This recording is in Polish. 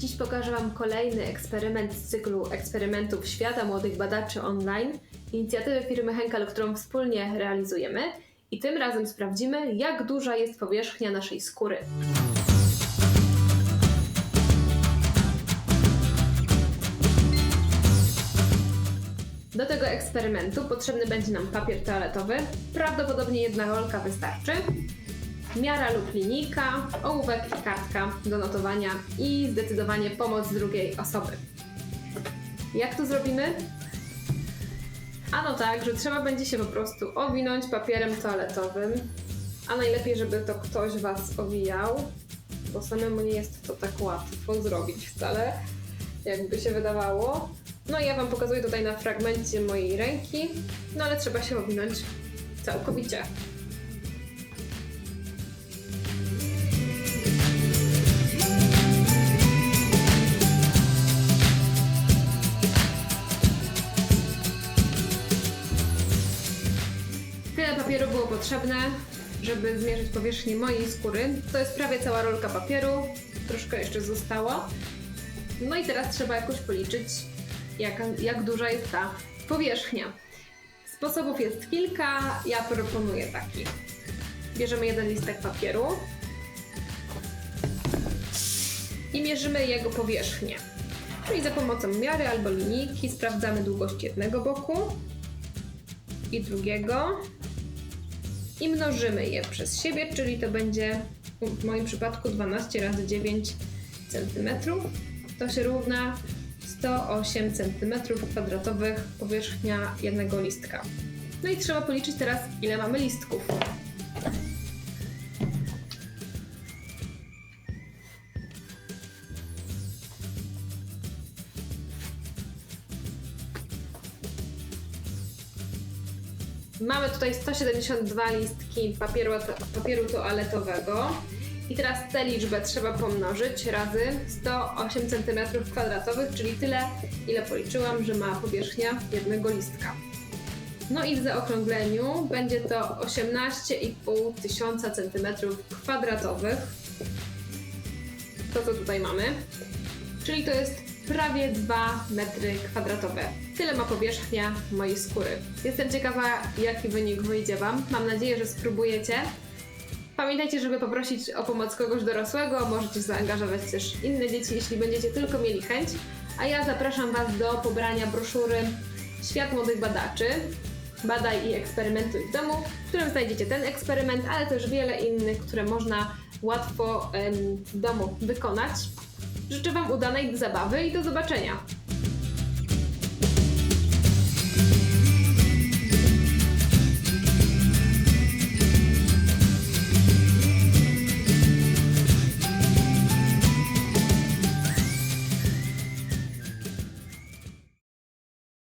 Dziś pokażę Wam kolejny eksperyment z cyklu eksperymentów Świata Młodych Badaczy Online, inicjatywy firmy Henkel, którą wspólnie realizujemy. I tym razem sprawdzimy, jak duża jest powierzchnia naszej skóry. Do tego eksperymentu potrzebny będzie nam papier toaletowy. Prawdopodobnie jedna rolka wystarczy. Miara lub linijka, ołówek i kartka do notowania i zdecydowanie pomoc drugiej osoby. Jak to zrobimy? Ano tak, że trzeba będzie się po prostu owinąć papierem toaletowym, a najlepiej, żeby to ktoś Was owijał, bo samemu nie jest to tak łatwo zrobić wcale, jakby się wydawało. No i ja Wam pokazuję tutaj na fragmencie mojej ręki, no ale trzeba się owinąć całkowicie. Papieru było potrzebne, żeby zmierzyć powierzchnię mojej skóry. To jest prawie cała rolka papieru, troszkę jeszcze zostało. No i teraz trzeba jakoś policzyć, jak, jak duża jest ta powierzchnia. Sposobów jest kilka, ja proponuję taki. Bierzemy jeden listek papieru i mierzymy jego powierzchnię. Czyli za pomocą miary albo linijki sprawdzamy długość jednego boku i drugiego i mnożymy je przez siebie, czyli to będzie w moim przypadku 12 razy 9 cm. To się równa 108 cm2 powierzchnia jednego listka. No i trzeba policzyć teraz, ile mamy listków. Mamy tutaj 172 listki papieru, papieru toaletowego. I teraz tę liczbę trzeba pomnożyć razy 108 cm2, czyli tyle, ile policzyłam, że ma powierzchnia jednego listka. No i w zaokrągleniu będzie to 18,5 tysiąca centymetrów kwadratowych. To, co tutaj mamy. Czyli to jest prawie 2 metry kwadratowe. Tyle ma powierzchnia mojej skóry. Jestem ciekawa, jaki wynik wyjdzie Wam. Mam nadzieję, że spróbujecie. Pamiętajcie, żeby poprosić o pomoc kogoś dorosłego, możecie zaangażować też inne dzieci, jeśli będziecie tylko mieli chęć. A ja zapraszam Was do pobrania broszury Świat Młodych Badaczy. Badaj i eksperymentuj w domu, w którym znajdziecie ten eksperyment, ale też wiele innych, które można łatwo w domu wykonać. Życzę Wam udanej zabawy i do zobaczenia!